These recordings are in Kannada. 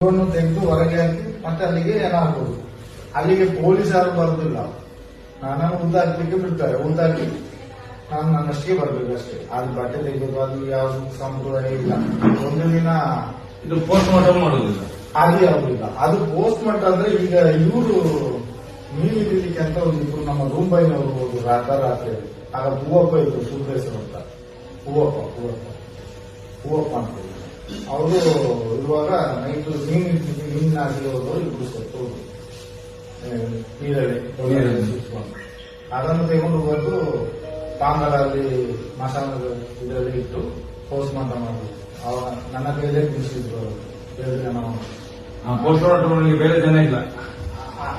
ತೆಗೆದು ಹೊರಗೆ ಹಾಕಿ ಮತ್ತೆ ಅಲ್ಲಿಗೆ ಏನಾಗ್ಬೋದು ಅಲ್ಲಿಗೆ ಪೊಲೀಸ್ ಯಾರು ಬರುದಿಲ್ಲ. ನಾನು ಉದ್ದಾಕ್ಲಿಕ್ಕೆ ಬಿಡ್ತಾರೆ ಉದ್ದಾಕಿ ನಾನು ನನ್ನಷ್ಟೇ ಬರ್ಬೇಕು ಅಷ್ಟೇ. ಅದು ಬಟ್ಟೆ ತೆಗೆದು ಅದು ಯಾವ್ದು ಸಂಪ್ರದಾಯ ಇಲ್ಲ. ಒಂದು ದಿನ ಇದು ಪೋಸ್ಟ್ ಮಾರ್ಟಮ್ ಮಾಡುದಿಲ್ಲ. ಅದು ಯಾವುದಿಲ್ಲ ಅದು ಪೋಸ್ಟ್ ಮಾರ್ಟಮ್ ಅಂದ್ರೆ ಈಗ ಇವರು ಮೀನು ಹಿಡಿಲಿಕ್ಕೆ ಅಂತ ಒಂದು ಇಬ್ರು ನಮ್ಮ ರೂಂಬೈನವರು ಹೋದ್ರು ರಾತ್ರಿ ಆಗ ಹೂವಪ್ಪ ಇದ್ರು ಸುಂದರೇಶ್ವರ ಅಂತ. ಹೂವಪ್ಪ ಹೂವಪ್ಪ. ಹೂವಪ್ಪ ಅಂತ. ಅವರು ಇರುವಾಗ ನೈಟ್ ಮೀನು ಹಿಡ್ಲಿಕ್ಕೆ ಮೀನಾಗಿ ಇಬ್ಬರು ಸತ್ತು ನೀರಲ್ಲಿ. ಅದನ್ನು ತೆಗೆದು ಬಂದು ಪಾಂಗಲಲ್ಲಿ ಮಸಾಲ ಇದರಲ್ಲಿ ಇಟ್ಟು ಪೋಸ್ಟ್ ಮಾರ್ಟಮ್ ಮಾಡಿದ್ರು ಅವಾಗ ನನ್ನ ಕೈಯಲ್ಲೇ ತಿಳಿಸಿದ್ರು ಅವರು. ಎರಡು ಜನ ಪೋಸ್ಟ್ ಮಾರ್ಟಮ್ ಬೇರೆ ಜನ ಇಲ್ಲ.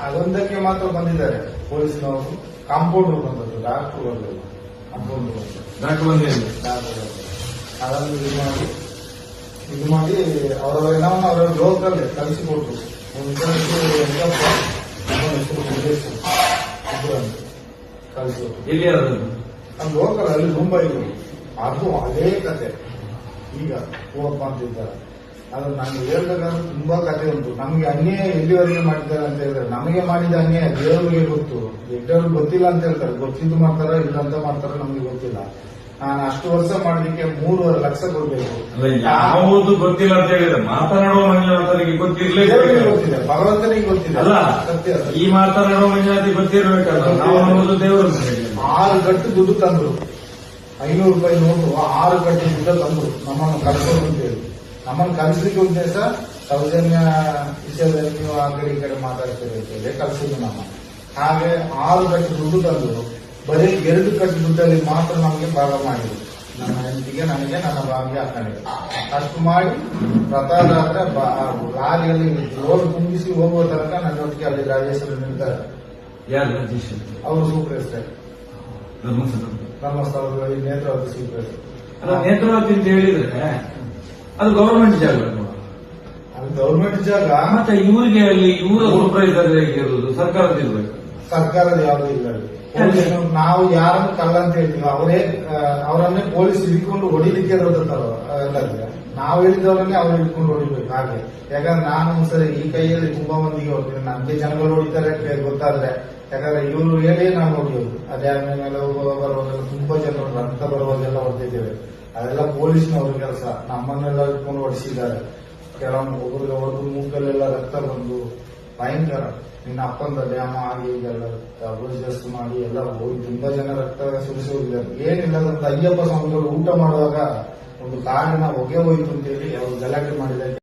ಅದೊಂದಕ್ಕೆ ಮಾತ್ರ ಬಂದಿದ್ದಾರೆ ಪೊಲೀಸ್ನವರು. ಕಾಂಪೌಂಡರ್ ಬಂದದ್ದು ಡಾಕ್ಟರ್ ಬಂದರು ಕಾಂಪೌಂಡರ್ ಬಂದರು ಡಾಕ್ಟರ್ ಬಂದಿಲ್ಲ ಡಾಕ್ಟರ್ ಅದನ್ನು ಇದು ಮಾಡಿ ಮಾಡಿ ಅವರ ನಾವು ಅವರ ಲೋಕಲ್ ಕಲಿಸಿಕೊಟ್ರು ಒಂದು ಕಲಿಸಿಕೊಟ್ರು ನಮ್ಮ ಲೋಕಲ್ ಅಲ್ಲಿ ಮುಂಬೈ ಅದು ಅದೇ ಕತೆ. ಈಗ ಹೋಗಪ್ಪ ಅಂತ ಇದ್ದಾರೆ. ಅದು ನಮ್ಗೆ ಹೇಳ್ಬೇಕಾದ್ರೆ ತುಂಬಾ ಕತೆ ಉಂಟು. ನಮ್ಗೆ ಅನ್ಯಾಯ ಎಲ್ಲಿವರೆಗೆ ಮಾಡಿದ್ದಾರೆ ಅಂತ ಹೇಳಿದ್ರೆ ನಮಗೆ ಮಾಡಿದ ಅನ್ಯಾಯ ದೇವರಿಗೆ ಗೊತ್ತು. ದೊಡ್ಡವ್ರಿಗೆ ಗೊತ್ತಿಲ್ಲ ಅಂತ ಹೇಳ್ತಾರೆ. ಗೊತ್ತಿದ್ದು ಮಾಡ್ತಾರ ಇಲ್ಲ ಅಂತ ಮಾಡ್ತಾರ ನಮ್ಗೆ ಗೊತ್ತಿಲ್ಲ. ನಾನು ಅಷ್ಟು ವರ್ಷ ಮಾಡಲಿಕ್ಕೆ ಮೂರುವರೆ ಲಕ್ಷ ಕೊಡಬೇಕು. ಯಾವುದು ಗೊತ್ತಿಲ್ಲ ಅಂತ ಹೇಳಿದ್ರೆ ಮಾತನಾಡುವ ಮಂಜುನಾಥನಿಗೆ ಗೊತ್ತಿರ್ಲೇ ದೇವರಿಗೆ ಗೊತ್ತಿದೆ ಭಗವಂತನಿಗೆ ಗೊತ್ತಿದೆ. ಅಲ್ಲ ಸತ್ಯ ಈ ಮಾತನಾಡುವ ಮಂಜುನಾಥಿಗೆ ಗೊತ್ತಿರ್ಬೇಕಲ್ಲ ನಾವು ದೇವರು ಆರು ಗಟ್ಟು ದುಡ್ಡು ತಂದ್ರು. ಐನೂರು ರೂಪಾಯಿ ನೋಟು ಆರು ಗಟ್ಟು ದುಡ್ಡು ತಂದ್ರು. ನಮ್ಮನ್ನು ಕರೆಸೋದು ಅಂತ ಹೇಳಿ. ನಮ್ಮನ್ನು ಕಲಿಸ್ಲಿಕ್ಕೆ ಉದ್ದೇಶ ಸೌಜನ್ಯ ವಿಷಯದಲ್ಲಿ ನೀವು ಆ ಕಡೆ ಈ ಕಡೆ ಮಾತಾಡ್ತೀರಿ ಅಂತ ಕಲಿಸಿದ್ರು ನಮ್ಮ. ಹಾಗೆ ಆರು ಗಟ್ಟು ದುಡ್ಡು ತಂದ್ರು. ಬರೀ ಎರಡು ಕಟ್ಟು ದುಡ್ಡಲ್ಲಿ ಮಾತ್ರ ನಮಗೆ ಭಾಗ ಮಾಡಿದ್ರು ನನ್ನ ಹೆಂಡತಿಗೆ ನನಗೆ ನನ್ನ ಭಾಗ್ಯ ಹಾಕೊಂಡಿದೆ ಅಷ್ಟು ಮಾಡಿ ರಥಾದ್ರೆ ಲಾರಿಯಲ್ಲಿ ರೋಡ್ ತುಂಬಿಸಿ ಹೋಗುವ ತನಕ ನನ್ನೊಟ್ಟಿಗೆ ಅಲ್ಲಿ ರಾಜೇಶ್ವರ ನಿಲ್ತಾರೆ ಯಾರು ರಜೀಶ್ ಅವರು ಸೂಪರ್ ಧರ್ಮಸ್ಥಳ ಧರ್ಮಸ್ಥಳದಲ್ಲಿ ನೇತ್ರಾವತಿ ಸೂಪರ್ ಅಲ್ಲ ನೇತ್ರಾವತಿ ಅಂತ ಹೇಳಿದ್ರೆ ಅದು ಗವರ್ಮೆಂಟ್ ಜಾಗ ಗವರ್ಮೆಂಟ್ ಅದು ಗೌರ್ಮೆಂಟ್ ಜಾಗ. ಮತ್ತೆ ಇವರಿಗೆ ಅಲ್ಲಿ ಇವರ ಸೂಪರ್ವೈಸರ್ ಇರುವುದು ಸರ್ಕಾರದ ಇರ್ಬೇಕು ಸರ್ಕಾರದ ಯಾವುದು ಇಲ್ಲ. ನಾವು ಯಾರನ್ನು ಕಲ್ಲ ಅಂತ ಹೇಳ್ತೀವಿ ಅವರೇ ಅವರನ್ನೇ ಪೊಲೀಸ್ ಹಿಡ್ಕೊಂಡು ಹೊಡಿಲಿಕ್ಕೆ ಇರೋದಂತಾರ ನಾವು ಹೇಳಿದವರನ್ನೇ ಅವ್ರು ಹಿಡ್ಕೊಂಡು ಹೊಡಿಬೇಕು ಹಾಗೆ. ಯಾಕಂದ್ರೆ ನಾನು ಒಂದ್ಸರಿ ಈ ಕೈಯಲ್ಲಿ ತುಂಬಾ ಮಂದಿಗೆ ಹೋಗ್ತೀನಿ ನಮ್ಗೆ ಜನಗಳು ಹೊಡಿತಾರೆ ಅಂತ ಗೊತ್ತಾದ್ರೆ, ಯಾಕಂದ್ರೆ ಇವರು ಹೇಳಿ ನಾವು ಹೊಡಿಯೋದು. ಅದೇ ಆದ್ಮೇಲೆ ಬರುವಾಗ ತುಂಬಾ ಜನರು ರಕ್ತ ಬರುವಾಗೆಲ್ಲ ಹೊಡೆದಿದ್ದೇವೆ. ಅದೆಲ್ಲ ಪೊಲೀಸ್ನವ್ರ ಕೆಲಸ. ನಮ್ಮನ್ನೆಲ್ಲ ಹಿಡ್ಕೊಂಡು ಹೊಡಿಸಿದ್ದಾರೆ. ಕೆಲವೊಂದು ಒಬ್ಬರಿಗೆ ಹೊಡೆದು ಮೂಕಲ್ಲೆಲ್ಲ ರಕ್ತ ಬಂದು ಭಯಂಕರ. ನಿನ್ನ ಅಪ್ಪಂದ ಡ್ಯಾಮ ಆಗಿ ಈಗೆಲ್ಲ ಅಪೋಸಿಸ್ ಮಾಡಿ ಎಲ್ಲ ಹೋಗಿ ತುಂಬಾ ಜನ ರಕ್ತ ಸುರಿಸೋದಿದ್ದಾರೆ ಏನಿಲ್ಲ ಅಯ್ಯಪ್ಪ ಸ್ವಾಮಿಗಳು ಊಟ ಮಾಡುವಾಗ ಒಂದು ಕಾರಿನ ಹೊಗೆ ಹೋಯ್ತು ಅಂತೇಳಿ ಅವರು ಗಲಾಟೆ ಮಾಡಿದ್ದಾರೆ.